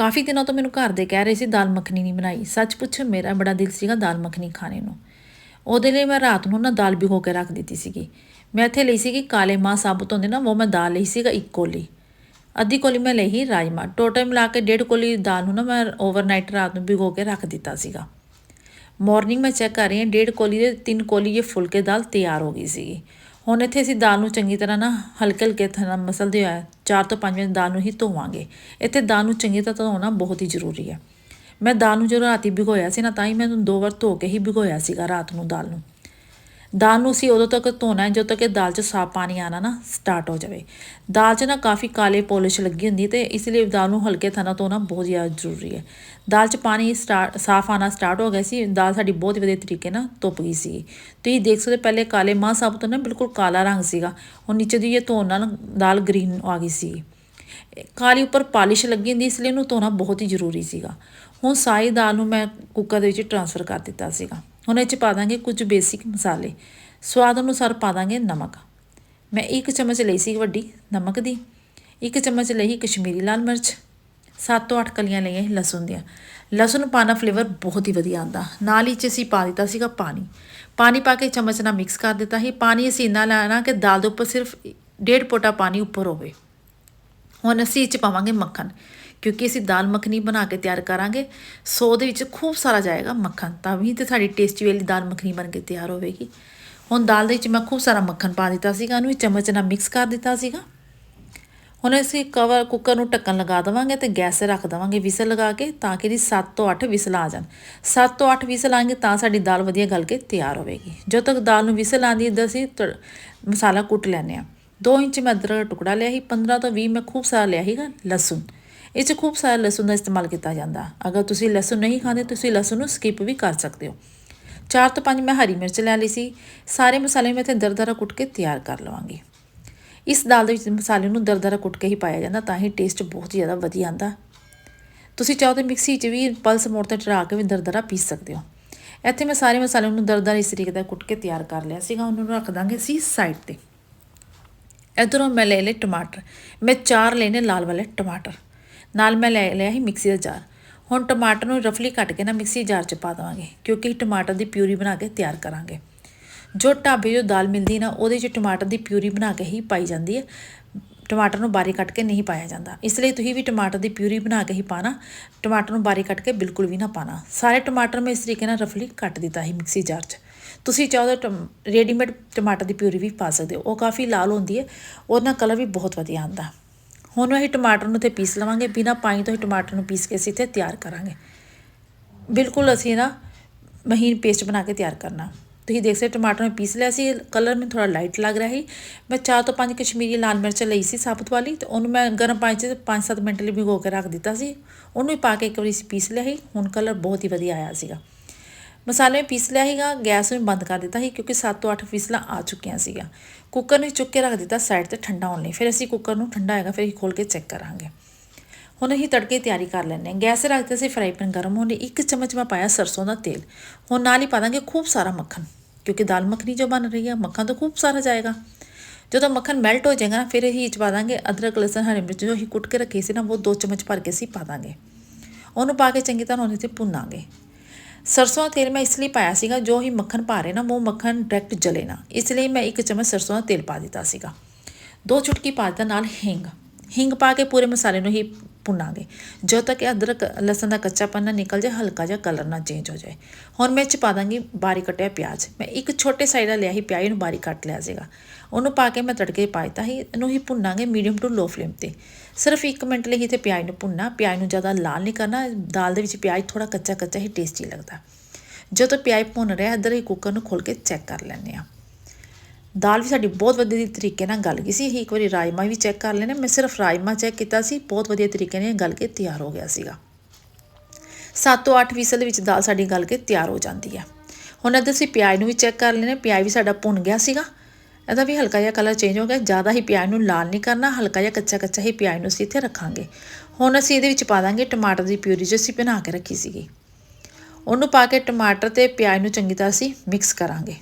ਕਾਫੀ ਦਿਨਾਂ ਤੋਂ ਮੈਨੂੰ ਘਰ ਦੇ ਕਹਿ ਰਹੇ ਸੀ, ਦਾਲ ਮੱਖਣੀ ਨਹੀਂ ਬਣਾਈ। ਸੱਚ ਪੁੱਛ, ਮੇਰਾ ਬੜਾ ਦਿਲ ਸੀਗਾ ਦਾਲ ਮੱਖਣੀ ਖਾਣੇ ਨੂੰ। ਉਹਦੇ ਲਈ ਮੈਂ ਰਾਤ ਨੂੰ ਨਾ ਦਾਲ ਭਿਗੋ ਕੇ ਰੱਖ ਦਿੱਤੀ ਸੀਗੀ। ਮੈਂ ਇੱਥੇ ਲਈ ਸੀਗੀ ਕਾਲੇ ਮਾਂ ਸਾਬਤ ਹੁੰਦੇ ਨਾ, ਉਹ ਮੈਂ ਦਾਲ ਲਈ ਸੀਗਾ ਇੱਕ ਕੋਲੀ। ਅੱਧੀ ਕੋਲੀ ਮੈਂ ਲਈ ਸੀ ਰਾਜਮਾ। ਟੋਟਲ ਮਿਲਾ ਕੇ ਡੇਢ ਕੋਲੀ ਦਾਲ ਨੂੰ ਨਾ ਮੈਂ ਓਵਰਨਾਈਟ ਰਾਤ ਨੂੰ ਭਿਗੋ ਕੇ ਰੱਖ ਦਿੱਤਾ ਸੀਗਾ। ਮਾਰਨਿੰਗ ਮੈਂ ਚੈੱਕ ਕਰ ਰਹੀ ਹਾਂ, ਡੇਢ ਕੋਲੀ ਦੇ ਤਿੰਨ ਕੋਲੀ ਇਹ ਫੁਲਕੇ ਦਾਲ ਤਿਆਰ ਹੋ ਗਈ ਸੀਗੀ। ਹੁਣ ਇੱਥੇ ਅਸੀਂ ਦਾਲ ਨੂੰ ਚੰਗੀ ਤਰ੍ਹਾਂ ਨਾ ਹਲਕੇ ਹਲਕੇ ਥਾਂ ਮਸਲਦੇ ਹੋਇਆ ਚਾਰ ਤੋਂ ਪੰਜ ਮਿੰਟ ਦਾਲ ਨੂੰ ਹੀ ਧੋਵਾਂਗੇ। ਇੱਥੇ ਦਾਲ ਨੂੰ ਚੰਗੀ ਤਰ੍ਹਾਂ ਧੋਣਾ ਬਹੁਤ ਹੀ ਜ਼ਰੂਰੀ ਹੈ। ਮੈਂ ਦਾਲ ਨੂੰ ਜਦੋਂ ਰਾਤੀ ਭਿਗੋਇਆ ਸੀ ਨਾ, ਤਾਂ ਹੀ ਮੈਂ ਉਹਨੂੰ ਦੋ ਵਾਰ ਧੋ ਕੇ ਹੀ ਭਿਗੋਇਆ ਸੀਗਾ ਰਾਤ ਨੂੰ ਦਾਲ ਨੂੰ। ਦਾਲ ਨੂੰ ਅਸੀਂ ਉਦੋਂ ਤੱਕ ਧੋਣਾ ਹੈ, ਜਦੋਂ ਤੱਕ ਇਹ ਦਾਲ 'ਚ ਸਾਫ਼ ਪਾਣੀ ਆਣਾ ਨਾ ਸਟਾਰਟ ਹੋ ਜਾਵੇ। ਦਾਲ 'ਚ ਨਾ ਕਾਫੀ ਕਾਲੇ ਪੋਲਿਸ਼ ਲੱਗੀ ਹੁੰਦੀ ਤੇ ਇਸ ਲਈ ਦਾਲ ਨੂੰ ਹਲਕੇ ਥਾਂ ਨਾਲ ਧੋਣਾ ਬਹੁਤ ਜ਼ਿਆਦਾ ਜ਼ਰੂਰੀ ਹੈ। ਦਾਲ 'ਚ ਪਾਣੀ ਸਟਾਰਟ ਸਾਫ਼ ਆਣਾ ਸਟਾਰਟ ਹੋ ਗਿਆ ਸੀ, ਦਾਲ ਸਾਡੀ ਬਹੁਤ ਵਧੀਆ ਤਰੀਕੇ ਨਾਲ ਧੁੱਪ ਗਈ ਸੀ। ਤੁਸੀਂ ਦੇਖ ਸਕਦੇ ਪਹਿਲੇ ਕਾਲੇ ਮਾਂ ਸਾਬ ਤੋਂ ਨਾ ਬਿਲਕੁਲ ਕਾਲਾ ਰੰਗ ਸੀਗਾ, ਹੁਣ ਨੀਚੇ ਦੀ ਇਹ ਧੋਣ ਨਾਲ ਦਾਲ ਗ੍ਰੀਨ ਆ ਗਈ ਸੀ। ਕਾਲੀ ਉੱਪਰ ਪਾਲਿਸ਼ ਲੱਗੀ ਹੁੰਦੀ ਇਸ ਲਈ ਇਹਨੂੰ ਧੋਣਾ ਬਹੁਤ ਹੀ ਜ਼ਰੂਰੀ ਸੀਗਾ। ਹੁਣ ਸਾਰੀ ਦਾਲ ਨੂੰ ਮੈਂ ਕੁੱਕਰ ਦੇ ਵਿੱਚ ਟਰਾਂਸਫਰ ਕਰ ਦਿੱਤਾ ਸੀਗਾ। ਹੁਣ ਇਹ 'ਚ ਪਾ ਦਾਂਗੇ ਕੁਝ ਬੇਸਿਕ ਮਸਾਲੇ। ਸਵਾਦ ਅਨੁਸਾਰ ਪਾ ਦਾਂਗੇ ਨਮਕ। ਮੈਂ ਇੱਕ ਚਮਚ ਲਈ ਸੀ ਵੱਡੀ ਨਮਕ ਦੀ, ਇੱਕ ਚਮਚ ਲਈ ਕਸ਼ਮੀਰੀ ਲਾਲ ਮਿਰਚ 7 ਤੋਂ 8 ਕਲੀਆਂ ਲਈਆਂ ਸੀ ਲਸਣ ਦੀਆਂ। ਲਸਣ ਪਾਣਾ ਫਲੇਵਰ ਬਹੁਤ ਹੀ ਵਧੀਆ ਆਉਂਦਾ। ਨਾਲ ਹੀ ਚ ਅਸੀਂ ਪਾ ਦਿੱਤਾ ਸੀਗਾ ਪਾਣੀ। ਪਾਣੀ ਪਾ ਕੇ ਚਮਚ ਨਾਲ ਮਿਕਸ ਕਰ ਦਿੱਤਾ ਸੀ। ਪਾਣੀ ਅਸੀਂ ਇੰਨਾ ਲਾਣਾ ਕਿ ਦਾਲ ਦੇ ਉੱਪਰ ਸਿਰਫ ਡੇਢ ਪੋਟਾ ਪਾਣੀ ਉੱਪਰ ਹੋਵੇ। ਹੁਣ ਅਸੀਂ ਇਹ 'ਚ ਪਾਵਾਂਗੇ ਮੱਖਣ। ਕਿਉਂਕਿ ਅਸੀਂ ਦਾਲ ਮੱਖਣੀ ਬਣਾ ਕੇ ਤਿਆਰ ਕਰਾਂਗੇ, ਸੋ ਦੇ ਵਿੱਚ ਖੂਬ ਸਾਰਾ ਜਾਏਗਾ ਮੱਖਣ, ਤਾਂ ਵੀ ਤੇ ਸਾਡੀ ਟੇਸਟੀ ਵਾਲੀ ਦਾਲ ਮੱਖਣੀ ਬਣ ਕੇ ਤਿਆਰ ਹੋਵੇਗੀ। ਹੁਣ ਦਾਲ ਦੇ ਵਿੱਚ ਮੈਂ ਖੂਬ ਸਾਰਾ ਮੱਖਣ ਪਾ ਦਿੱਤਾ ਸੀਗਾ, ਉਹਨੂੰ ਚਮਚ ਨਾਲ ਮਿਕਸ ਕਰ ਦਿੱਤਾ ਸੀਗਾ। ਹੁਣ ਅਸੀਂ ਕਵਰ ਕੁੱਕਰ ਨੂੰ ਢੱਕਣ ਲਗਾ ਦੇਵਾਂਗੇ ਤੇ ਗੈਸ ਰੱਖ ਦੇਵਾਂਗੇ ਵਿਸਲ ਲਗਾ ਕੇ, ਤਾਂ ਕਿ ਇਹਦੀ 7 ਤੋਂ 8 ਵਿਸਲ ਆ ਜਾਣ। 7 ਤੋਂ 8 ਵਿਸਲ ਆਣਗੇ ਤਾਂ ਸਾਡੀ ਦਾਲ ਵਧੀਆ ਗਲ ਕੇ ਤਿਆਰ ਹੋਵੇਗੀ। ਜਦੋਂ ਤੱਕ ਦਾਲ ਨੂੰ ਵਿਸਲ ਆਂਦੀ ਇਦਾਂ ਅਸੀਂ ਤੜ- ਮਸਾਲਾ ਕੁੱਟ ਲੈਂਦੇ ਆ 2 ਇੰਚ ਮੈਂ ਅਦਰਕ ਦਾ ਟੁਕੜਾ ਲਿਆ ਸੀ 15 ਤੋਂ 20 ਮੈਂ ਖੂਬ ਸਾਰਾ ਲਿਆ ਸੀਗਾ ਲਸਣ। ਇਹ 'ਚ ਖੂਬ ਸਾਰਾ ਲਸਣ ਦਾ ਇਸਤੇਮਾਲ ਕੀਤਾ ਜਾਂਦਾ। ਅਗਰ ਤੁਸੀਂ ਲਸਣ ਨਹੀਂ ਖਾਂਦੇ, ਤੁਸੀਂ ਲਸਣ ਨੂੰ ਸਕਿਪ ਵੀ ਕਰ ਸਕਦੇ ਹੋ। ਚਾਰ ਤੋਂ ਪੰਜ ਮੈਂ ਹਰੀ ਮਿਰਚ ਲੈ ਲਈ ਸੀ। ਸਾਰੇ ਮਸਾਲੇ ਮੈਂ ਇੱਥੇ ਦਰਦਰਾ ਕੁੱਟ ਕੇ ਤਿਆਰ ਕਰ ਲਵਾਂਗੀ। ਇਸ ਦਾਲ ਦੇ ਵਿੱਚ ਮਸਾਲੇ ਨੂੰ ਦਰਦਰਾ ਕੁੱਟ ਕੇ ਹੀ ਪਾਇਆ ਜਾਂਦਾ ਤਾਂ ਹੀ ਟੇਸਟ ਬਹੁਤ ਜ਼ਿਆਦਾ ਵਧੀਆ ਆਂਦਾ। ਤੁਸੀਂ ਚਾਹੋ ਤਾਂ ਮਿਕਸੀ 'ਚ ਵੀ ਪਲਸ ਮੋੜ ਤੇ ਚੜਾ ਕੇ ਵੀ ਦਰਦਰਾ ਪੀਸ ਸਕਦੇ ਹੋ। ਇੱਥੇ ਮੈਂ ਸਾਰੇ ਮਸਾਲੇ ਨੂੰ ਦਰਦਰਾ ਇਸ ਤਰੀਕੇ ਦਾ ਕੁੱਟ ਕੇ ਤਿਆਰ ਕਰ ਲਿਆ ਸੀਗਾ। ਉਹਨੂੰ ਰੱਖ ਦਾਂਗੇ ਸੀ ਸਾਈਡ ਤੇ। ਇਧਰੋਂ ਮੈਂ ਲੈ ਲਏ ਟਮਾਟਰ। ਮੈਂ ਚਾਰ ਲੈਨੇ ਲਾਲ ਵਾਲੇ ਟਮਾਟਰ। ਨਾਲ ਮੈਂ ਲੈ ਲਿਆ ਸੀ ਮਿਕਸੀ ਦਾ ਜਾਰ ਹੁਣ ਟਮਾਟਰ ਨੂੰ ਰਫਲੀ ਕੱਟ ਕੇ ਨਾ ਮਿਕਸੀ ਜਾਰ 'ਚ ਪਾ ਦੇਵਾਂਗੇ, ਕਿਉਂਕਿ ਟਮਾਟਰ ਦੀ ਪਿਊਰੀ ਬਣਾ ਕੇ ਤਿਆਰ ਕਰਾਂਗੇ। ਜੋ ਢਾਬੇ ਜੋ ਦਾਲ ਮਿਲਦੀ ਨਾ, ਉਹਦੇ 'ਚ ਟਮਾਟਰ ਦੀ ਪਿਊਰੀ ਬਣਾ ਕੇ ਹੀ ਪਾਈ ਜਾਂਦੀ ਹੈ। ਟਮਾਟਰ ਨੂੰ ਬਾਰੀਕ ਕੱਟ ਕੇ ਨਹੀਂ ਪਾਇਆ ਜਾਂਦਾ। ਇਸ ਲਈ ਤੁਸੀਂ ਵੀ ਟਮਾਟਰ ਦੀ ਪਿਊਰੀ ਬਣਾ ਕੇ ਹੀ ਪਾਣਾ। ਟਮਾਟਰ ਨੂੰ ਬਾਰੀਕ ਕੱਟ ਕੇ ਬਿਲਕੁਲ ਵੀ ਨਾ ਪਾਣਾ। ਸਾਰੇ ਟਮਾਟਰ ਮੈਂ ਇਸ ਤਰੀਕੇ ਨਾਲ ਰਫਲੀ ਕੱਟ ਦਿੱਤਾ ਸੀ ਮਿਕਸੀ ਜਾਰ 'ਚ। ਤੁਸੀਂ ਚਾਹੋ ਤਾਂ ਰੈਡੀਮੇਡ ਟਮਾਟਰ ਦੀ ਪਿਊਰੀ ਵੀ ਪਾ ਸਕਦੇ ਹੋ। ਉਹ ਕਾਫੀ ਲਾਲ ਹੁੰਦੀ ਹੈ। ਉਹਦੇ ਨਾਲ ਕਲਰ ਵੀ ਬਹੁਤ ਵਧੀਆ ਆਉਂਦਾ। ਹੁਣ ਅਸੀਂ ਟਮਾਟਰ ਨੂੰ ਤੇ ਪੀਸ ਲਵਾਂਗੇ, ਬਿਨਾ ਪਾਣੀ ਤੋਂ ਹੀ ਟਮਾਟਰ ਨੂੰ ਪੀਸ ਕੇ ਅਸੀਂ ਤੇ ਤਿਆਰ ਕਰਾਂਗੇ। ਬਿਲਕੁਲ ਅਸੀਂ ਨਾ ਮਹੀਨ ਪੇਸਟ ਬਣਾ ਕੇ ਤਿਆਰ ਕਰਨਾ। ਤੁਸੀਂ ਦੇਖ ਸਕਦੇ ਟਮਾਟਰ ਨੂੰ ਪੀਸ ਲਿਆ ਸੀ, ਕਲਰ ਮੈਨੂੰ ਥੋੜਾ ਲਾਈਟ ਲੱਗ ਰਿਹਾ ਸੀ। ਮੈਂ ਚਾਰ ਤੋਂ ਪੰਜ ਕਸ਼ਮੀਰੀ ਲਾਲ ਮਿਰਚ ਲਈ ਸੀ ਸਾਬਤ ਵਾਲੀ ਤੇ ਉਹਨੂੰ ਮੈਂ ਗਰਮ ਪਾਣੀ 'ਚ 5-7 ਮਿੰਟ ਲਈ ਭਿਗੋ ਕੇ ਰੱਖ ਦਿੱਤਾ ਸੀ। ਉਹਨੂੰ ਵੀ ਪਾ ਕੇ ਇੱਕ ਵਾਰੀ ਸੀ ਪੀਸ ਲਿਆ ਸੀ। ਹੁਣ ਕਲਰ ਬਹੁਤ ਹੀ ਵਧੀਆ ਆਇਆ ਸੀਗਾ। ਮਸਾਲੇ ਪੀਸ ਲਿਆ ਸੀਗਾ, ਗੈਸ ਨੂੰ ਬੰਦ ਕਰ ਦਿੱਤਾ ਸੀ ਕਿਉਂਕਿ 7 ਤੋਂ 8 ਫਿਸਲਾਂ ਆ ਚੁੱਕੀਆਂ ਸੀਗਾ ਕੁੱਕਰ ਨੂੰ ਚੁੱਕ ਕੇ ਰੱਖ ਦਿੱਤਾ ਸਾਈਡ ਤੇ ਠੰਡਾ ਹੋਣ ਲਈ। ਫਿਰ ਅਸੀਂ ਕੁੱਕਰ ਨੂੰ ਠੰਡਾ ਹੈਗਾ ਫਿਰ ਅਸੀਂ ਖੋਲ ਕੇ ਚੈੱਕ ਕਰਾਂਗੇ। ਹੁਣ ਅਸੀਂ ਤੜਕੇ ਤਿਆਰੀ ਕਰ ਲੈਂਦੇ ਹਾਂ। ਗੈਸ 'ਤੇ ਰੱਖ ਦਿੱਤਾ ਸੀ ਫਰਾਈ ਪੈਨ ਗਰਮ ਹੋਣ ਲਈ ਇੱਕ ਚਮਚ ਮੈਂ ਪਾਇਆ ਸਰਸੋਂ ਦਾ ਤੇਲ। ਹੁਣ ਨਾਲ ਹੀ ਪਾ ਦਾਂਗੇ ਖੂਬ ਸਾਰਾ ਮੱਖਣ, ਕਿਉਂਕਿ ਦਾਲ ਮੱਖਣੀ ਜੋ ਬਣ ਰਹੀ ਹੈ ਮੱਖਣ ਤਾਂ ਖੂਬ ਸਾਰਾ ਜਾਏਗਾ। ਜਦੋਂ ਮੱਖਣ ਮੈਲਟ ਹੋ ਜਾਏਗਾ ਫਿਰ ਅਸੀਂ ਇਹ 'ਚ ਪਾ ਦਾਂਗੇ ਅਦਰਕ, ਲਸਣ, ਹਰੀ ਮਿਰਚ ਜੋ ਅਸੀਂ ਕੁੱਟ ਕੇ ਰੱਖੀ ਸੀ ਨਾ, ਉਹ ਦੋ ਚਮਚ ਭਰ ਕੇ ਅਸੀਂ ਪਾ ਦਾਂਗੇ। ਉਹਨੂੰ ਪਾ ਕੇ ਚੰਗੀ ਤਰ੍ਹਾਂ ਉਹਨੇ ਤੇ ਭੁੰਨਾਂਗੇ। ਸਰਸੋਂ ਦਾ ਤੇਲ ਮੈਂ ਇਸ ਲਈ ਪਾਇਆ ਸੀਗਾ, ਜੋ ਹੀ ਮੱਖਣ ਪਾ ਰਹੇ ਨਾ ਉਹ ਮੱਖਣ ਡਾਇਰੈਕਟ ਜਲੇ ਨਾ। ਇਸ ਲਈ ਮੈਂ ਇੱਕ ਚਮਚ ਸਰਸੋਂ ਦਾ ਤੇਲ ਪਾ ਦਿੱਤਾ ਸੀਗਾ। ਦੋ ਚੁਟਕੀ ਪਾ ਦਿੱਤਾ ਨਾਲ ਹਿੰਗ। ਹਿੰਗ ਪਾ ਕੇ ਪੂਰੇ ਮਸਾਲੇ ਨੂੰ ਹੀ ਭੁੰਨਾਂਗੇ। ਜਦੋਂ ਤੱਕ ਇਹ ਅਦਰਕ, ਲਸਣ ਦਾ ਕੱਚਾਪਨ ਨਾ ਨਿਕਲ ਜਾਏ, ਹਲਕਾ ਜਿਹਾ ਕਲਰ ਨਾ ਚੇਂਜ ਹੋ ਜਾਏ। ਹੁਣ ਮੈਂ ਇਹ 'ਚ ਪਾ ਦਾਂਗੀ ਬਾਰੀਕ ਕੱਟਿਆ ਪਿਆਜ਼। ਮੈਂ ਇੱਕ ਛੋਟੇ ਸਾਈਜ਼ ਦਾ ਲਿਆ ਸੀ ਪਿਆਜ਼ ਨੂੰ ਬਾਰੀਕ ਕੱਟ ਲਿਆ ਸੀਗਾ। ਉਹਨੂੰ ਪਾ ਕੇ ਮੈਂ ਤੜਕੇ ਪਾ ਦਿੱਤਾ ਸੀ, ਇਹਨੂੰ ਹੀ ਭੁੰਨਾਂਗੇ ਮੀਡੀਅਮ ਟੂ ਲੋ ਫਲੇਮ ਤੇ। ਸਿਰਫ 1 ਮਿੰਟ ਲਈ ਹੀ ਤੇ ਪਿਆਜ਼ ਨੂੰ ਭੁੰਨਣਾ, ਪਿਆਜ਼ ਨੂੰ ਜ਼ਿਆਦਾ ਲਾਲ ਨਹੀਂ ਕਰਨਾ, ਦਾਲ ਦੇ ਵਿੱਚ ਪਿਆਜ਼ ਥੋੜਾ ਕੱਚਾ ਕੱਚਾ ਹੀ ਟੇਸਟੀ ਲੱਗਦਾ। ਜਦੋਂ ਪਿਆਜ਼ ਭੁੰਨ ਰਿਹਾ, ਇੱਧਰ ਹੀ ਕੁੱਕਰ ਨੂੰ ਖੋਲ ਕੇ ਚੈੱਕ ਕਰ ਲੈਂਦੇ ਆ ਦਾਲ ਵੀ ਸਾਡੀ ਬਹੁਤ ਵਧੀਆ ਤਰੀਕੇ ਨਾਲ ਗਲ ਗਈ ਸੀ। ਅਸੀਂ ਇੱਕ ਵਾਰੀ ਰਾਜਮਾ ਵੀ ਚੈੱਕ ਕਰ ਲੈਣੇ ਮੈਂ ਸਿਰਫ ਰਾਜਮਾ ਚੈੱਕ ਕੀਤਾ ਸੀ। ਬਹੁਤ ਵਧੀਆ ਤਰੀਕੇ ਨਾਲ ਗਲ ਕੇ ਤਿਆਰ ਹੋ ਗਿਆ ਸੀਗਾ। 7 ਤੋਂ 8 ਵਿਸਲ ਦੇ ਵਿੱਚ ਦਾਲ ਸਾਡੀ ਗਲ ਕੇ ਤਿਆਰ ਹੋ ਜਾਂਦੀ ਹੈ ਹੁਣ ਇੱਧਰ ਅਸੀਂ ਪਿਆਜ਼ ਨੂੰ ਵੀ ਚੈੱਕ ਕਰ ਲੈਣੇ ਪਿਆਜ਼ ਵੀ ਸਾਡਾ ਭੁੰਨ ਗਿਆ ਸੀਗਾ। ਇਹਦਾ ਵੀ ਹਲਕਾ ਜਿਹਾ ਕਲਰ ਚੇਂਜ ਹੋ ਗਿਆ। ਜ਼ਿਆਦਾ ਹੀ ਪਿਆਜ਼ ਨੂੰ ਲਾਲ ਨਹੀਂ ਕਰਨਾ। ਹਲਕਾ ਜਿਹਾ ਕੱਚਾ ਕੱਚਾ ਹੀ ਪਿਆਜ਼ ਨੂੰ ਅਸੀਂ ਇੱਥੇ ਰੱਖਾਂਗੇ। ਹੁਣ ਅਸੀਂ ਇਹਦੇ ਵਿੱਚ ਪਾ ਦਾਂਗੇ ਟਮਾਟਰ ਦੀ ਪਿਊਰੀ ਜੋ ਅਸੀਂ ਬਣਾ ਕੇ ਰੱਖੀ ਸੀਗੀ। ਉਹਨੂੰ ਪਾ ਕੇ ਟਮਾਟਰ ਤੇ ਪਿਆਜ਼ ਨੂੰ ਚੰਗੀ ਤਰ੍ਹਾਂ ਅਸੀਂ ਮਿਕਸ ਕਰਾਂਗੇ।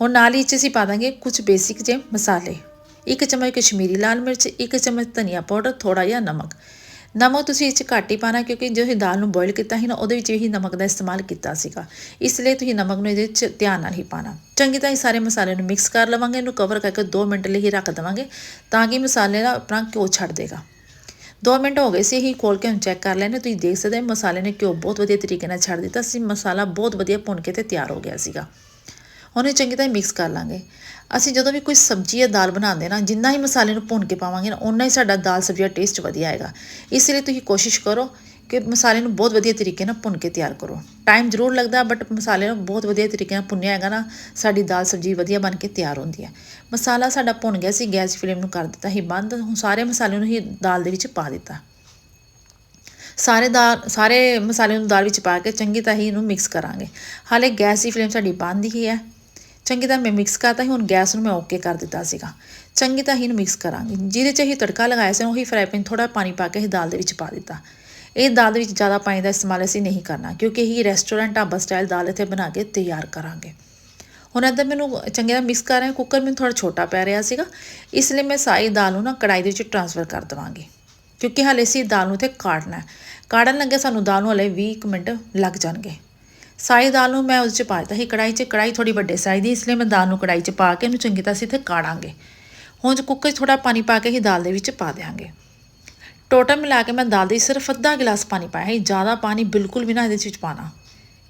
ਹੁਣ ਨਾਲ ਹੀ ਇਹ 'ਚ ਅਸੀਂ ਪਾ ਦਾਂਗੇ ਕੁਝ ਬੇਸਿਕ ਜੇ ਮਸਾਲੇ। ਇੱਕ ਚਮਚ ਕਸ਼ਮੀਰੀ ਲਾਲ ਮਿਰਚ, ਇੱਕ ਚਮਚ ਧਨੀਆ ਪਾਊਡਰ ਥੋੜਾ ਜਿਹਾ ਨਮਕ। ਨਮਕ ਤੁਸੀਂ ਇਹ 'ਚ ਘੱਟ ਹੀ ਪਾਣਾ ਕਿਉਂਕਿ ਜੋ ਇਹ ਦਾਲ ਨੂੰ ਬੋਇਲ ਕੀਤਾ ਸੀ ਨਾ, ਉਹਦੇ ਵਿੱਚ ਵੀ ਨਮਕ ਦਾ ਇਸਤੇਮਾਲ ਕੀਤਾ ਸੀਗਾ। ਇਸ ਲਈ ਤੁਸੀਂ ਨਮਕ ਨੂੰ ਇਹਦੇ ਵਿੱਚ ਧਿਆਨ ਨਾਲ ਹੀ ਪਾਣਾ ਚੰਗੀ ਤਰ੍ਹਾਂ ਇਹ ਸਾਰੇ ਮਸਾਲੇ ਨੂੰ ਮਿਕਸ ਕਰ ਲਵਾਂਗੇ, ਇਹਨੂੰ ਕਵਰ ਕਰਕੇ 2 ਮਿੰਟ ਲਈ ਹੀ ਰੱਖ ਦੇਵਾਂਗੇ ਤਾਂ ਕਿ ਮਸਾਲੇ ਦਾ ਆਪਣਾ ਘਿਓ ਛੱਡ ਦੇਗਾ। 2 ਮਿੰਟ ਹੋ ਗਏ ਸੀ ਹੀ ਖੋਲ ਕੇ ਹੁਣ ਚੈੱਕ ਕਰ ਲੈਣੇ ਤੁਸੀਂ ਦੇਖ ਸਕਦੇ ਹੋ ਮਸਾਲੇ ਨੇ ਘਿਓ ਬਹੁਤ ਵਧੀਆ ਤਰੀਕੇ ਨਾਲ ਛੱਡ ਦਿੱਤਾ। ਸੀ ਮਸਾਲਾ ਬਹੁਤ ਵਧੀਆ ਭੁੰਨ ਕੇ ਤੇ ਤਿਆਰ ਹੋ ਗਿਆ ਸੀਗਾ। ਹੁਣ ਚੰਗੀ ਤਰ੍ਹਾਂ ਮਿਕਸ ਕਰ ਲਾਂਗੇ। ਅਸੀਂ ਜਦੋਂ ਵੀ ਕੋਈ ਸਬਜ਼ੀ ਜਾਂ ਦਾਲ ਬਣਾਉਂਦੇ ਨਾ, ਜਿੰਨਾ ਹੀ ਮਸਾਲੇ ਨੂੰ ਭੁੰਨ ਕੇ ਪਾਵਾਂਗੇ ਨਾ ਉਨਾ ਹੀ ਸਾਡਾ ਦਾਲ ਸਬਜ਼ੀ ਦਾ ਟੇਸਟ ਵਧੀਆ ਆਏਗਾ। ਇਸ ਲਈ ਤੁਸੀਂ ਕੋਸ਼ਿਸ਼ ਕਰੋ ਕਿ ਮਸਾਲੇ ਨੂੰ ਬਹੁਤ ਵਧੀਆ ਤਰੀਕੇ ਨਾਲ ਭੁੰਨ ਕੇ ਤਿਆਰ ਕਰੋ। ਟਾਈਮ ਜ਼ਰੂਰ ਲੱਗਦਾ ਬਟ ਮਸਾਲੇ ਨੂੰ ਬਹੁਤ ਵਧੀਆ ਤਰੀਕੇ ਨਾਲ ਭੁੰਨਿਆ ਹੈਗਾ ਨਾ, ਸਾਡੀ ਦਾਲ ਸਬਜ਼ੀ ਵਧੀਆ ਬਣ ਕੇ ਤਿਆਰ ਹੁੰਦੀ ਹੈ। ਮਸਾਲਾ ਸਾਡਾ ਭੁੰਨ ਗਿਆ ਸੀ, ਗੈਸ ਫਲੇਮ ਨੂੰ ਕਰ ਦਿੱਤਾ ਸੀ ਬੰਦ, ਹੁਣ ਸਾਰੇ ਮਸਾਲੇ ਨੂੰ ਹੀ ਦਾਲ ਦੇ ਵਿੱਚ ਪਾ ਦਿੱਤਾ। ਸਾਰੇ ਦਾਲ ਸਾਰੇ ਮਸਾਲੇ ਨੂੰ ਦਾਲ ਵਿੱਚ ਪਾ ਕੇ ਚੰਗੀ ਤਰ੍ਹਾਂ ਹੀ ਇਹਨੂੰ ਮਿਕਸ ਕਰਾਂਗੇ। ਹਾਲੇ ਗੈਸ ਦੀ ਫਲੇਮ ਸਾਡੀ ਬੰਦ ਹੀ ਹੈ। ਚੰਗੀ ਤਰ੍ਹਾਂ ਮੈਂ ਮਿਕਸ ਕਰਤਾ ਸੀ, ਹੁਣ ਗੈਸ ਨੂੰ ਮੈਂ ਓਕੇ ਕਰ ਦਿੱਤਾ ਸੀਗਾ। ਚੰਗੀ ਤਰ੍ਹਾਂ ਹੀ ਇਹਨੂੰ ਮਿਕਸ ਕਰਾਂਗੇ। ਜਿਹਦੇ 'ਚ ਅਸੀਂ ਤੜਕਾ ਲਗਾਇਆ ਸੀ, ਉਹੀ ਫਰਾਈ ਪੈਨ ਥੋੜਾ ਪਾਣੀ ਪਾ ਕੇ ਅਸੀਂ ਦਾਲ ਦੇ ਵਿੱਚ ਪਾ ਦਿੱਤਾ। ਇਹ ਦਾਲ ਦੇ ਵਿੱਚ ਜ਼ਿਆਦਾ ਪਾਣੀ ਦਾ ਇਸਤੇਮਾਲ ਅਸੀਂ ਨਹੀਂ ਕਰਨਾ, ਕਿਉਂਕਿ ਇਹ ਰੈਸਟੋਰੈਂਟ ਢਾਬਾ ਸਟਾਈਲ ਦਾਲ ਇੱਥੇ ਬਣਾ ਕੇ ਤਿਆਰ ਕਰਾਂਗੇ। ਹੁਣ ਇੱਧਰ ਮੈਨੂੰ ਚੰਗੀ ਤਰ੍ਹਾਂ ਮਿਕਸ ਕਰ ਰਿਹਾ ਕੁੱਕਰ ਮੈਨੂੰ ਥੋੜਾ ਛੋਟਾ ਪੈ ਰਿਹਾ ਸੀਗਾ, ਇਸ ਲਈ ਮੈਂ ਸਾਰੀ ਦਾਲ ਨੂੰ ਨਾ ਕੜਾਈ ਦੇ ਵਿੱਚ ਟ੍ਰਾਂਸਫਰ ਕਰ ਦਵਾਂਗੀ। ਕਿਉਂਕਿ ਹਾਲੇ ਅਸੀਂ ਦਾਲ ਨੂੰ ਇੱਥੇ ਕਾੜਨਾ ਹੈ। ਕਾੜਨ ਲੱਗੇ ਸਾਨੂੰ ਦਾਲ ਨੂੰ ਹਲੇ 20 ਕੁ ਮਿੰਟ ਲੱਗ ਜਾਣਗੇ। ਸਾਰੀ ਦਾਲ ਨੂੰ ਮੈਂ ਉਸ 'ਚ ਪਾ ਦਿੱਤਾ ਸੀ। ਕੜਾਈ 'ਚ ਕੜਾਈ ਥੋੜੀ ਵੱਡੇ ਸਾਈਜ਼ ਦੀ, ਇਸ ਲਈ ਮੈਂ ਦਾਲ ਨੂੰ ਕੜਾਈ 'ਚ ਪਾ ਕੇ ਇਹਨੂੰ ਚੰਗੀ ਤਰ੍ਹਾਂ ਅਸੀਂ ਇੱਥੇ ਕਾੜਾਂਗੇ। ਹੁਣ ਕੁੱਕਰ 'ਚ ਥੋੜਾ ਪਾਣੀ ਪਾ ਕੇ ਹੀ ਦਾਲ ਦੇ ਵਿੱਚ ਪਾ ਦਿਆਂਗੇ। ਟੋਟਲ ਮਿਲਾ ਕੇ ਮੈਂ ਦਾਲ ਦੇ ਸਿਰਫ ਅੱਧਾ ਗਿਲਾਸ ਪਾਣੀ ਪਾਇਆ ਹੈ ਜ਼ਿਆਦਾ ਪਾਣੀ ਬਿਲਕੁਲ ਵੀ ਨਾ ਇਹਦੇ ਵਿੱਚ ਪਾਣਾ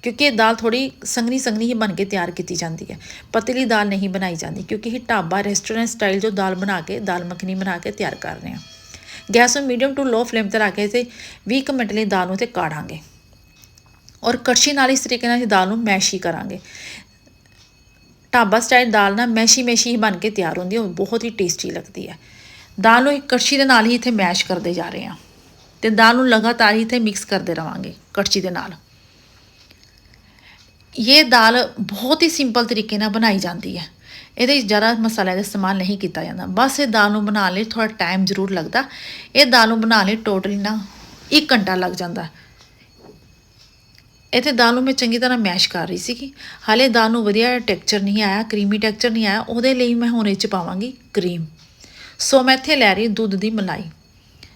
ਕਿਉਂਕਿ ਇਹ ਦਾਲ ਥੋੜੀ ਸੰਘਣੀ ਸੰਘਣੀ ਹੀ ਬਣ ਕੇ ਤਿਆਰ ਕੀਤੀ ਜਾਂਦੀ ਹੈ। ਪਤਲੀ ਦਾਲ ਨਹੀਂ ਬਣਾਈ ਜਾਂਦੀ, ਕਿਉਂਕਿ ਇਹ ਢਾਬਾ ਰੈਸਟੋਰੈਂਟ ਸਟਾਈਲ ਜੋ ਦਾਲ ਬਣਾ ਕੇ, ਦਾਲ ਮੱਖਣੀ ਬਣਾ ਕੇ ਤਿਆਰ ਕਰ ਰਹੇ ਹਾਂ। ਗੈਸ ਨੂੰ ਮੀਡੀਅਮ ਟੂ ਲੋ ਫਲੇਮ ਤੇ ਰੱਖ ਕੇ ਤੇ 20 ਕੁ ਮਿੰਟ ਲਈ ਦਾਲ ਨੂੰ ਤੇ ਕਾੜਾਂਗੇ। ਔਰ ਕੜਛੀ ਨਾਲ ਇਸ ਤਰੀਕੇ ਨਾਲ ਅਸੀਂ ਦਾਲ ਨੂੰ ਮੈਸ਼ ਹੀ ਕਰਾਂਗੇ। ਢਾਬਾ ਸਟਾਈਲ ਦਾਲ ਨਾ ਮੈਸ਼ੀ ਮੈਸ਼ੀ ਹੀ ਬਣ ਕੇ ਤਿਆਰ ਹੁੰਦੀ ਹੈ, ਉਹ ਬਹੁਤ ਹੀ ਟੇਸਟੀ ਲੱਗਦੀ ਹੈ। ਦਾਲ ਨੂੰ ਇੱਕ ਕੜਛੀ ਦੇ ਨਾਲ ਹੀ ਇੱਥੇ ਮੈਸ਼ ਕਰਦੇ ਜਾ ਰਹੇ ਹਾਂ ਤੇ ਦਾਲ ਨੂੰ ਲਗਾਤਾਰ ਹੀ ਇੱਥੇ ਮਿਕਸ ਕਰਦੇ ਰਵਾਂਗੇ ਕੜਛੀ ਦੇ ਨਾਲ। ਇਹ ਦਾਲ ਬਹੁਤ ਹੀ ਸਿੰਪਲ ਤਰੀਕੇ ਨਾਲ ਬਣਾਈ ਜਾਂਦੀ ਹੈ। ਇਹਦੇ ਵਿੱਚ ਜ਼ਿਆਦਾ ਮਸਾਲੇ ਦਾ ਇਸਤੇਮਾਲ ਨਹੀਂ ਕੀਤਾ ਜਾਂਦਾ। ਬਸ ਇਹ ਦਾਲ ਨੂੰ ਬਣਾਉਣ ਲਈ ਥੋੜਾ ਟਾਈਮ ਜ਼ਰੂਰ ਲੱਗਦਾ। ਇਹ ਦਾਲ ਨੂੰ ਬਣਾਉਣ ਲਈ ਟੋਟਲੀ ਨਾ 1 ਘੰਟਾ ਲੱਗ ਜਾਂਦਾ। ਇੱਥੇ ਦਾਲ ਨੂੰ ਮੈਂ ਚੰਗੀ ਤਰ੍ਹਾਂ ਮੈਸ਼ ਕਰ ਰਹੀ ਸੀਗੀ। ਹਾਲੇ ਦਾਲ ਨੂੰ ਵਧੀਆ ਟੈਕਸਚਰ ਨਹੀਂ ਆਇਆ ਕਰੀਮੀ ਟੈਕਸਚਰ ਨਹੀਂ ਆਇਆ, ਉਹਦੇ ਲਈ ਮੈਂ ਹੁਣ ਇਹ ਚ ਪਾਵਾਂਗੀ ਕਰੀਮ ਸੋ ਮੈਂ ਇੱਥੇ ਲੈ ਰਹੀ ਦੁੱਧ ਦੀ ਮਲਾਈ।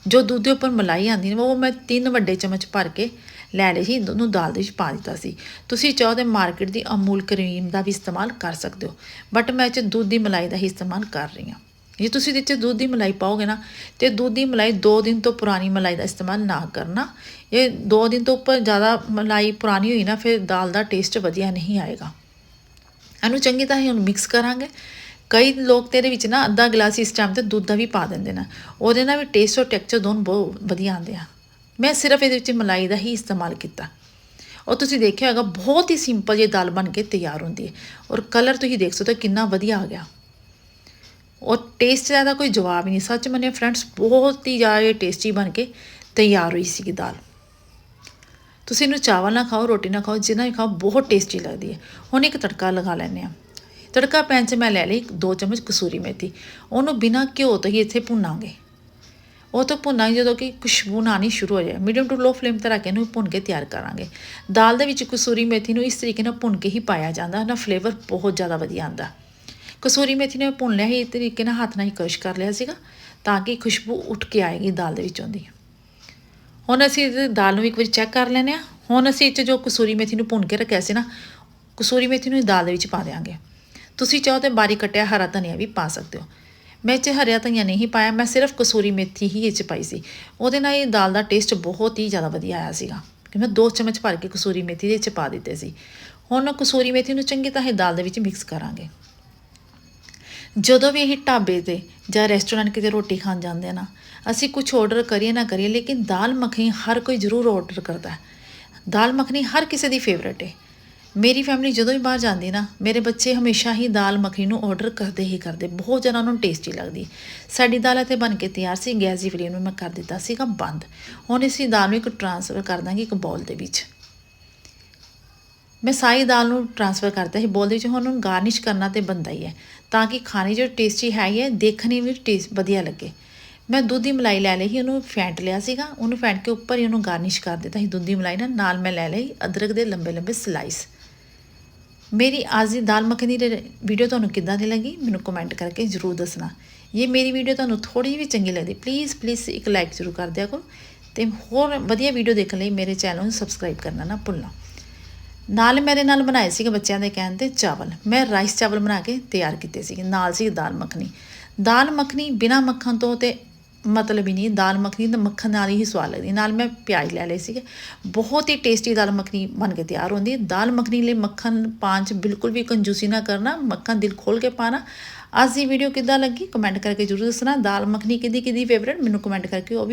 ਜੋ ਦੁੱਧ ਦੇ ਉੱਪਰ ਮਲਾਈ ਆਂਦੀ ਨੇ, ਉਹ ਮੈਂ ਤਿੰਨ ਵੱਡੇ ਚਮਚ ਭਰ ਕੇ ਲੈ ਲਈ ਸੀ ਨੂੰ ਦਾਲ ਦੇ ਵਿੱਚ ਪਾ ਦਿੱਤਾ ਸੀ। ਤੁਸੀਂ ਚਾਹੋ ਤੇ ਮਾਰਕੀਟ ਦੀ ਅਮੂਲ ਕਰੀਮ ਦਾ ਵੀ ਇਸਤੇਮਾਲ ਕਰ ਸਕਦੇ ਹੋ ਬਟ ਮੈਂ ਇਹ 'ਚ ਦੁੱਧ ਦੀ ਮਲਾਈ ਦਾ ਹੀ ਇਸਤੇਮਾਲ ਕਰ ਰਹੀ ਹਾਂ। ਜੇ ਤੁਸੀਂ ਇਹਦੇ 'ਚ ਦੁੱਧ ਦੀ ਮਲਾਈ ਪਾਓਗੇ ਨਾ, ਤੇ ਦੁੱਧ ਦੀ ਮਲਾਈ 2 ਦਿਨ ਤੋਂ ਪੁਰਾਣੀ ਮਲਾਈ ਦਾ ਇਸਤੇਮਾਲ ਨਾ ਕਰਨਾ। ਇਹ 2 ਦਿਨ ਤੋਂ ਉੱਪਰ ਜ਼ਿਆਦਾ ਮਲਾਈ ਪੁਰਾਣੀ ਹੋਈ ਨਾ, ਫਿਰ ਦਾਲ ਦਾ ਟੇਸਟ ਵਧੀਆ ਨਹੀਂ ਆਏਗਾ। ਇਹਨੂੰ ਚੰਗੀ ਤਰ੍ਹਾਂ ਹੁਣ ਮਿਕਸ ਕਰਾਂਗੇ। ਕਈ ਲੋਕ ਤੇਰੇ ਵਿੱਚ ਨਾ ਅੱਧਾ ਗਲਾਸ ਇਸ ਟਾਈਮ ਤੇ ਦੁੱਧ ਦਾ ਵੀ ਪਾ ਦਿੰਦੇ ਨੇ। ਉਹਦੇ ਨਾਲ ਵੀ ਟੇਸਟ ਔਰ ਟੈਕਸਚਰ ਦੋਨੋਂ ਬਹੁਤ ਵਧੀਆ ਆਉਂਦੇ ਆ। ਮੈਂ ਸਿਰਫ ਇਹਦੇ ਵਿੱਚ ਮਲਾਈ ਦਾ ਹੀ ਇਸਤੇਮਾਲ ਕੀਤਾ। ਔਰ ਤੁਸੀਂ ਦੇਖਿਆ ਹੋਗਾ ਬਹੁਤ ਹੀ ਸਿੰਪਲ ਜਿਹੀ ਦਾਲ ਬਣ ਕੇ ਤਿਆਰ ਹੁੰਦੀ ਹੈ। ਔਰ ਕਲਰ ਤੁਸੀਂ ਦੇਖ ਸਕਦੇ ਹੋ ਕਿੰਨਾ ਵਧੀਆ ਆ ਗਿਆ। ਔਰ ਟੇਸਟ ਦਾ ਕੋਈ ਜਵਾਬ ਹੀ ਨਹੀਂ। ਸੱਚ ਮੰਨੇ ਫਰੈਂਡਸ ਬਹੁਤ ਹੀ ਜ਼ਿਆਦਾ ਟੇਸਟੀ ਬਣ ਕੇ ਤਿਆਰ ਹੋਈ ਸੀਗੀ ਦਾਲ। ਤੁਸੀਂ ਇਹਨੂੰ ਚਾਵਲ ਨਾਲ ਖਾਓ, ਰੋਟੀ ਨਾਲ ਖਾਓ, ਜਿੰਨਾ ਵੀ ਖਾਓ, ਬਹੁਤ ਟੇਸਟੀ ਲੱਗਦੀ ਹੈ। ਹੁਣ ਇੱਕ ਤੜਕਾ ਲਗਾ ਲੈਂਦੇ ਆ ਤੜਕਾ ਪੈਨ 'ਚ ਮੈਂ ਲੈ ਲਈ ਦੋ ਚਮਚ ਕਸੂਰੀ ਮੇਥੀ। ਉਹਨੂੰ ਬਿਨਾਂ ਘਿਓ ਤੋਂ ਹੀ ਇੱਥੇ ਭੁੰਨਾਂਗੇ। ਉਹ ਤੋਂ ਭੁੰਨਾਂਗੇ ਜਦੋਂ ਕਿ ਖੁਸ਼ਬੂ ਆਉਣੀ ਸ਼ੁਰੂ ਹੋ ਜਾਏ। ਮੀਡੀਅਮ ਟੂ ਲੋ ਫਲੇਮ ਤੇ ਰੱਖ ਕੇ ਇਹਨੂੰ ਭੁੰਨ ਕੇ ਤਿਆਰ ਕਰਾਂਗੇ। ਦਾਲ ਦੇ ਵਿੱਚ ਕਸੂਰੀ ਮੇਥੀ ਨੂੰ ਇਸ ਤਰੀਕੇ ਨਾਲ ਭੁੰਨ ਕੇ ਹੀ ਪਾਇਆ ਜਾਂਦਾ ਨਾ ਫਲੇਵਰ ਬਹੁਤ ਜ਼ਿਆਦਾ ਵਧੀਆ ਆਉਂਦਾ। ਕਸੂਰੀ ਮੇਥੀ ਨੇ ਭੁੰਨ ਲਿਆ ਸੀ, ਇਸ ਤਰੀਕੇ ਨਾਲ ਹੱਥ ਨਾਲ ਹੀ ਕਸ਼ ਕਰ ਲਿਆ ਸੀਗਾ, ਤਾਂ ਕਿ ਖੁਸ਼ਬੂ ਉੱਠ ਕੇ ਆਏਗੀ ਦਾਲ ਦੇ ਵਿੱਚੋਂ ਦੀ। ਹੁਣ ਅਸੀਂ ਇਹ ਦਾਲ ਨੂੰ ਇੱਕ ਵਾਰੀ ਚੈੱਕ ਕਰ ਲੈਨੇ ਆ ਹੁਣ ਅਸੀਂ ਇਹ 'ਚ ਜੋ ਕਸੂਰੀ ਮੇਥੀ ਨੂੰ ਭੁੰਨ ਕੇ ਰੱਖਿਆ ਸੀ ਨਾ, ਕਸੂਰੀ ਮੇਥੀ ਨੂੰ ਦਾਲ ਦੇ ਵਿੱਚ ਪਾ ਦਿਆਂਗੇ। ਤੁਸੀਂ ਚਾਹੋ ਤੇ ਬਾਰੀਕ ਕੱਟਿਆ ਹਰਾ ਧਨੀਆ ਵੀ ਪਾ ਸਕਦੇ ਹੋ। ਮੈਂ ਇਹ 'ਚ ਹਰਿਆ ਧਨੀਆ ਨਹੀਂ ਪਾਇਆ, ਮੈਂ ਸਿਰਫ ਕਸੂਰੀ ਮੇਥੀ ਹੀ ਇਹ 'ਚ ਪਾਈ ਸੀ। ਉਹਦੇ ਨਾਲ ਇਹ ਦਾਲ ਦਾ ਟੇਸਟ ਬਹੁਤ ਹੀ ਜ਼ਿਆਦਾ ਵਧੀਆ ਆਇਆ ਸੀਗਾ, ਕਿ ਮੈਂ ਦੋ ਚਮਚ ਭਰ ਕੇ ਕਸੂਰੀ ਮੇਥੀ ਦੇ 'ਚ ਪਾ ਦਿੱਤੇ ਸੀ। ਹੁਣ ਕਸੂਰੀ ਮੇਥੀ ਨੂੰ ਚੰਗੀ ਤਰ੍ਹਾਂ ਦਾਲ ਦੇ ਵਿੱਚ ਮਿਕਸ ਕਰਾਂਗੇ। ਜਦੋਂ ਵੀ ਅਸੀਂ ਢਾਬੇ ਤੇ ਜਾਂ ਰੈਸਟੋਰੈਂਟ ਕਿਤੇ ਰੋਟੀ ਖਾਣ ਜਾਂਦੇ ਆ ਨਾ, ਅਸੀਂ ਕੁਝ ਆਰਡਰ ਕਰੀਏ ਨਾ ਕਰੀਏ, ਲੇਕਿਨ ਦਾਲ ਮੱਖਣੀ ਹਰ ਕੋਈ ਜ਼ਰੂਰ ਆਰਡਰ ਕਰਦਾ ਹੈ। ਦਾਲ ਮੱਖਣੀ ਹਰ ਕਿਸੇ ਦੀ ਫੇਵਰੇਟ ਹੈ। ਮੇਰੀ ਫੈਮਿਲੀ ਜਦੋਂ ਵੀ ਬਾਹਰ ਜਾਂਦੀ ਨਾ, ਮੇਰੇ ਬੱਚੇ ਹਮੇਸ਼ਾ ਹੀ ਦਾਲ ਮੱਖਣੀ ਨੂੰ ਆਰਡਰ ਕਰਦੇ ਹੀ ਕਰਦੇ, ਬਹੁਤ ਜਨਾਂ ਨੂੰ ਟੇਸਟੀ ਲੱਗਦੀ। ਸਾਡੀ ਦਾਲ ਇੱਥੇ ਬਣ ਕੇ ਤਿਆਰ ਸੀ, ਗੈਸ ਦੀ ਫਲੇਮ ਨੂੰ ਮੈਂ ਕਰ ਦਿੱਤਾ ਸੀਗਾ ਬੰਦ। ਹੁਣ ਅਸੀਂ ਦਾਲ ਨੂੰ ਇੱਕ ਟ੍ਰਾਂਸਫਰ ਕਰ ਦਾਂਗੇ ਇੱਕ ਬਾਉਲ ਦੇ ਵਿੱਚ। ਮੈਂ ਸਾਰੀ ਦਾਲ ਨੂੰ ਟ੍ਰਾਂਸਫਰ ਕਰਤਾ ਸੀ। ਬੋਲ ਦੇ ਵਿੱਚ ਹੁਣ ਉਹਨੂੰ ਗਾਰਨਿਸ਼ ਕਰਨਾ ਤੇ ਬੰਦਾ ਹੀ ਹੈ, ਤਾਂ ਕਿ ਖਾਣੇ ਜੋ ਟੇਸਟੀ ਹੈਗੀ ਹੈ ਦੇਖਣੇ ਵੀ ਟੇਸਟ ਵਧੀਆ ਲੱਗੇ। ਮੈਂ ਦੁੱਧ ਦੀ ਮਲਾਈ ਲੈ ਲਈ ਸੀ, ਉਹਨੂੰ ਫੈਂਟ ਲਿਆ ਸੀਗਾ। ਉਹਨੂੰ ਫੈਂਟ ਕੇ ਉੱਪਰ ਹੀ ਉਹਨੂੰ ਗਾਰਨਿਸ਼ ਕਰ ਦਿੱਤਾ ਸੀ ਦੁੱਧ ਦੀ ਮਲਾਈ ਨਾਲ। ਨਾਲ ਮੈਂ ਲੈ ਲਈ ਅਦਰਕ ਦੇ ਲੰਬੇ ਲੰਬੇ ਸਲਾਈਸ ਮੇਰੀ ਅੱਜ ਦੀ ਦਾਲ ਮੱਖਣੀ ਦੀ ਵੀਡੀਓ ਤੁਹਾਨੂੰ ਕਿੱਦਾਂ ਦੀ ਲੱਗੀ? ਮੈਨੂੰ ਕਮੈਂਟ ਕਰਕੇ ਜ਼ਰੂਰ ਦੱਸਣਾ। ਇਹ ਮੇਰੀ ਵੀਡੀਓ ਤੁਹਾਨੂੰ ਥੋੜੀ ਵੀ ਚੰਗੀ ਲੱਗਦੀ ਪਲੀਜ਼ ਪਲੀਜ਼ ਇੱਕ ਲਾਈਕ ਜ਼ਰੂਰ ਕਰ ਦਿਆ ਕਰੋ। ਤੇ ਹੋਰ ਵਧੀਆ ਵੀਡੀਓ ਦੇਖਣ ਲਈ ਮੇਰੇ ਚੈਨਲ ਨੂੰ ਸਬਸਕ੍ਰਾਈਬ ਕਰਨਾ ਨਾ ਭੁੱਲਣਾ। ਨਾਲ ਮੇਰੇ ਨਾਲ ਬਣਾਏ ਸੀਗੇ ਬੱਚਿਆਂ ਦੇ ਕਹਿਣ ਤੇ ਚਾਵਲ। ਮੈਂ ਰਾਈਸ ਚਾਵਲ ਬਣਾ ਕੇ ਤਿਆਰ ਕੀਤੇ ਸੀਗੇ। ਨਾਲ ਸੀ ਦਾਲ ਮੱਖਣੀ। ਦਾਲ ਮੱਖਣੀ ਬਿਨਾ ਮੱਖਣ ਤੋਂ ਤੇ ਮਤਲਬ ਹੀ ਨਹੀਂ, ਦਾਲ ਮੱਖਣੀ ਤਾਂ ਮੱਖਣ ਨਾਲ ਹੀ ਸਵਾਦ ਲੱਗਦੀ। ਨਾਲ ਮੈਂ ਪਿਆਜ਼ ਲੈ ਲਏ ਸੀਗੇ। ਬਹੁਤ ਹੀ ਟੇਸਟੀ ਦਾਲ ਮੱਖਣੀ ਬਣ ਕੇ ਤਿਆਰ ਹੁੰਦੀ ਹੈ। ਦਾਲ ਮੱਖਣੀ ਲਈ ਮੱਖਣ ਪਾਉਣ 'ਚ ਬਿਲਕੁਲ ਵੀ ਕੰਜੂਸੀ ਨਾ ਕਰਨਾ, ਮੱਖਣ ਦਿਲ ਖੋਲ ਕੇ ਪਾਣਾ ਅੱਜ ਦੀ ਵੀਡੀਓ ਕਿੱਦਾਂ ਲੱਗੀ? ਕਮੈਂਟ ਕਰਕੇ ਜ਼ਰੂਰ ਦੱਸਣਾ। ਦਾਲ ਮੱਖਣੀ ਕਿਹਦੀ ਕਿਹਦੀ ਫੇਵਰੇਟ ਮੈਨੂੰ ਕਮੈਂਟ ਕਰਕੇ ਉਹ ਵੀ